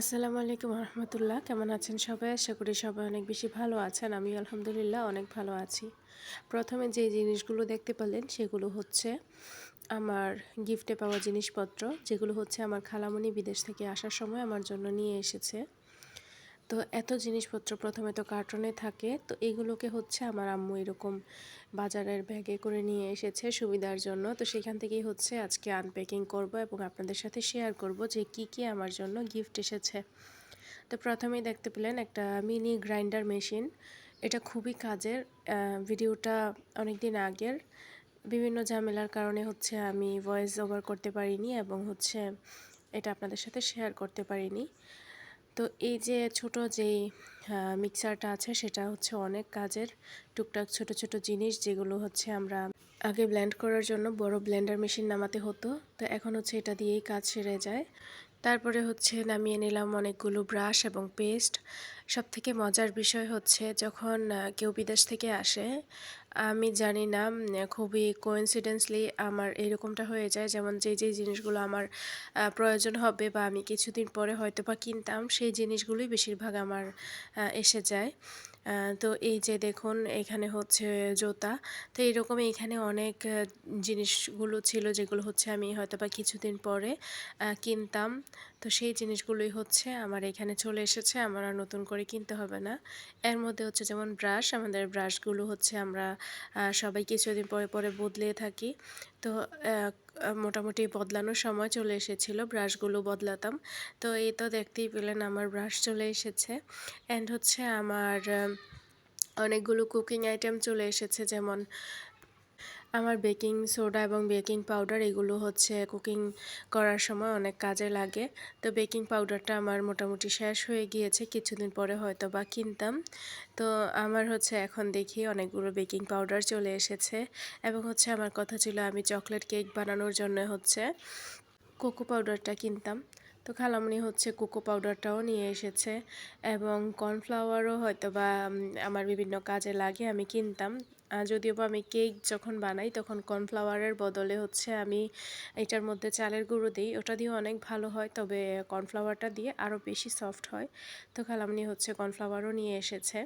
আসসালামু আলাইকুম রহমতুল্লাহ। কেমন আছেন সবাই? আশা করি সবাই অনেক বেশি ভালো আছেন। আমি আলহামদুলিল্লাহ অনেক ভালো আছি। প্রথমে যে জিনিসগুলো দেখতে পেলেন সেগুলো হচ্ছে আমার গিফটে পাওয়া জিনিসপত্র, যেগুলো হচ্ছে আমার খালামণি বিদেশ থেকে আসার সময় আমার জন্য নিয়ে এসেছে। তো এত জিনিসপত্র প্রথমে তো কার্টনে থাকে, তো এগুলোকে হচ্ছে আমার আম্মু এরকম বাজারের ব্যাগে করে নিয়ে এসেছে সুবিধার জন্য। তো সেখান থেকেই হচ্ছে আজকে আনপ্যাকিং করব এবং আপনাদের সাথে শেয়ার করব যে কি কি আমার জন্য গিফট এসেছে। তো প্রথমেই দেখতে পেলেন একটা মিনি গ্রাইন্ডার মেশিন এটা খুবই কাজের ভিডিওটা অনেক দিন আগের। বিভিন্ন ঝামেলার কারণে হচ্ছে আমি ভয়েস ওভার করতে পারিনি এবং হচ্ছে এটা আপনাদের সাথে শেয়ার করতে পারিনি। তো এই যে ছোট যেই মিক্সারটা আছে সেটা হচ্ছে অনেক কাজের। টুকটাক ছোট ছোট জিনিস যেগুলো হচ্ছে আমরা আগে ব্লেন্ড করার জন্য বড় ব্লেন্ডার মেশিন নামাতে হতো। তো এখন হচ্ছে এটা দিয়েই কাজ সেরে যায়। তারপরে হচ্ছে নামিয়ে নিলাম অনেকগুলো ব্রাশ এবং পেস্ট। সব থেকে মজার বিষয় হচ্ছে যখন কেউ বিদেশ থেকে আসে, আমি জানি না খুবই কোইন্সিডেন্সলি আমার এরকমটা হয়ে যায়। যেমন যে যে জিনিসগুলো আমার প্রয়োজন হবে বা আমি কিছুদিন পরে হয়তো বা কিনতাম, সেই জিনিসগুলোই বেশিরভাগ আমার এসে যায়। তো এই যে দেখুন, এখানে হচ্ছে জোতা। তো এইরকম এখানে অনেক জিনিসগুলো ছিল যেগুলো হচ্ছে আমি হয়তো বা কিছুদিন পরে কিনতাম। তো সেই জিনিসগুলোই হচ্ছে আমার এখানে চলে এসেছে, আমার আর নতুন করে কিনতে হবে না। এর মধ্যে হচ্ছে যেমন ব্রাশ, আমাদের ব্রাশগুলো হচ্ছে আমরা সবাই কিছুদিন পরে পরে বদলে থাকি। তো মোটামুটি বদলানোর সময় চলে এসেছিল ব্রাশগুলো বদলাতাম। তো এই তো দেখতেই পেলেন আমার ব্রাশ চলে এসেছে। অ্যান্ড হচ্ছে আমার অনেকগুলো কুকিং আইটেম চলে এসেছে, যেমন আমার বেকিং সোডা এবং বেকিং পাউডার এগুলো হচ্ছে কুকিং করার সময় অনেক কাজে লাগে। তো বেকিং পাউডারটা আমার মোটামুটি শেষ হয়ে গিয়েছে, কিছুদিন পরে হয়তো বা কিনতাম। তো আমার হচ্ছে এখন দেখি অনেকগুলো বেকিং পাউডার চলে এসেছে এবং হচ্ছে আমার কথা ছিল আমি চকলেট কেক বানানোর জন্য হচ্ছে কোকো পাউডারটা কিনতাম। তো খালামনি হচ্ছে কোকো পাউডারটাও নিয়ে এসেছে এবং কর্নফ্লাওয়ারও হয়তো বা আমার বিভিন্ন কাজে লাগে, আমি কিনতাম। যদিও বা আমি কেক যখন বানাই তখন কর্নফ্লাওয়ারের বদলে হচ্ছে আমি এটার মধ্যে চালের গুঁড়ো দিই। ওটা দিয়ে অনেক ভালো হয়, তবে কর্নফ্লাওয়ারটা দিয়ে আরও বেশি সফট হয়। তো খালামনি হচ্ছে কর্নফ্লাওয়ারও নিয়ে এসেছে।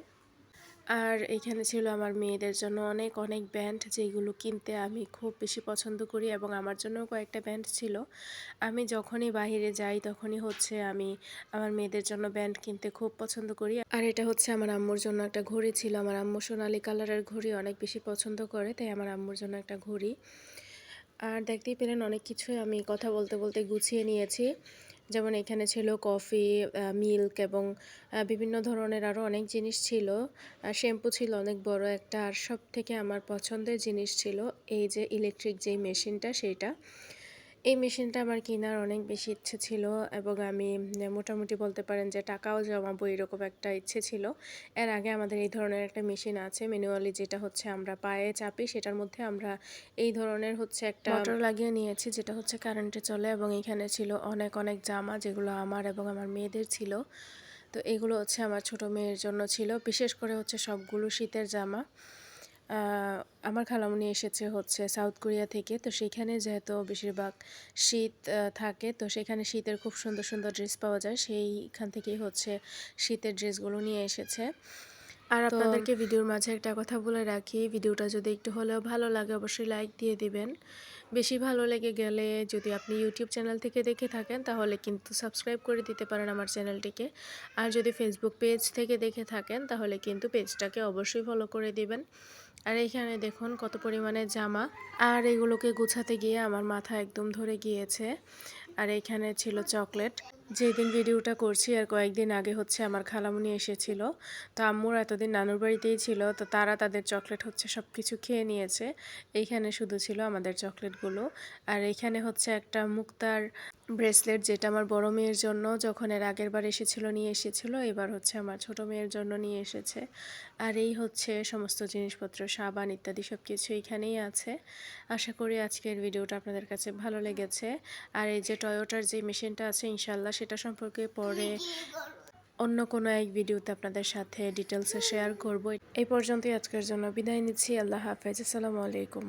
আর এখানে ছিল আমার মেয়েদের জন্য অনেক অনেক ব্যান্ড যেগুলো কিনতে আমি খুব বেশি পছন্দ করি এবং আমার জন্যও কয়েকটা ব্যান্ড ছিল। আমি যখনই বাহিরে যাই তখনই হচ্ছে আমি আমার মেয়েদের জন্য ব্যান্ড কিনতে খুব পছন্দ করি। আর এটা হচ্ছে আমার আম্মুর জন্য একটা ঘড়ি ছিল। আমার আম্মু সোনালি কালারের ঘড়ি অনেক বেশি পছন্দ করে, তাই আমার আম্মুর জন্য একটা ঘড়ি। আর দেখতেই পেলেন অনেক কিছুই আমি কথা বলতে বলতে গুছিয়ে নিয়েছি। যেমন এখানে ছিল কফি মিল্ক এবং বিভিন্ন ধরনের আরও অনেক জিনিস ছিল। শ্যাম্পু ছিল অনেক বড় একটা আর সব থেকে আমার পছন্দের জিনিস ছিল এই যে ইলেকট্রিক যেই মেশিনটা, সেইটা। এই মেশিনটা আমার কেনার অনেক বেশি ইচ্ছে ছিল এবং আমি মোটামুটি বলতে পারেন যে টাকাও জমাবো এরকম একটা ইচ্ছে ছিল। এর আগে আমাদের এই ধরনের একটা মেশিন আছে, ম্যানুয়ালি যেটা হচ্ছে আমরা পায়ে চাপি, সেটার মধ্যে আমরা এই ধরনের হচ্ছে একটা মোটর লাগিয়ে নিয়েছি, যেটা হচ্ছে কারেন্টে চলে এবং এখানে ছিল অনেক অনেক জামা যেগুলো আমার এবং আমার মেয়েদের ছিল। তো এগুলো হচ্ছে আমার ছোট মেয়ের জন্য ছিল, বিশেষ করে হচ্ছে সবগুলো শীতের জামা। আমার খালামুনি এসেছে হচ্ছে সাউথ কোরিয়া থেকে। তো সেখানে যেহেতু বেশিরভাগ শীত থাকে, তো সেখানে শীতের খুব সুন্দর সুন্দর ড্রেস পাওয়া যায়। সেইখান থেকেই হচ্ছে শীতের ড্রেসগুলো নিয়ে এসেছে। আর আপনাদেরকে ভিডিওর মাঝে একটা কথা বলে রাখি ভিডিওটা যদি একটু হলেও ভালো লাগে অবশ্যই লাইক দিয়ে দিবেন। বেশি ভালো লেগে গেলে যদি আপনি ইউটিউব চ্যানেল থেকে দেখে থাকেন তাহলে কিন্তু সাবস্ক্রাইব করে দিতে পারেন আমার চ্যানেলটিকে। আর যদি ফেসবুক পেজ থেকে দেখে থাকেন তাহলে কিন্তু পেজটাকে অবশ্যই ফলো করে দিবেন। আর এখানে দেখুন কত পরিমাণে জামা। আর এগুলোকে গুছাতে গিয়ে আমার মাথা একদম ধরে গিয়েছে। আর এখানে ছিল চকলেট। যেদিন ভিডিওটা করছি আর কয়েকদিন আগে হচ্ছে আমার খালামুনি এসেছিল, তো আম্মুর এতদিন নানুর বাড়িতেই ছিল, তো তারা তাদের চকলেট হচ্ছে সব কিছু খেয়ে নিয়েছে। এইখানে শুধু ছিল আমাদের চকলেটগুলো। আর এখানে হচ্ছে একটা মুক্তার ব্রেসলেট যেটা আমার বড় মেয়ের জন্য যখন এর আগের বার এসেছিল, নিয়ে এসেছিল, এবার হচ্ছে আমার ছোট মেয়ের জন্য নিয়ে এসেছে। আর এই হচ্ছে সমস্ত জিনিসপত্র, সাবান ইত্যাদি সব কিছু এখানেই আছে। আশা করি আজকের ভিডিওটা আপনাদের কাছে ভালো লেগেছে। আর এই যে টয়োটার যে মেশিনটা আছে, ইনশাল্লাহ সেটা সম্পর্কে পরে অন্য কোনো এক ভিডিওতে আপনাদের সাথে ডিটেলসে শেয়ার করব। এই পর্যন্তই আজকের জন্য বিদায় নিচ্ছি। আল্লাহ হাফেজ। আসসালামু আলাইকুম।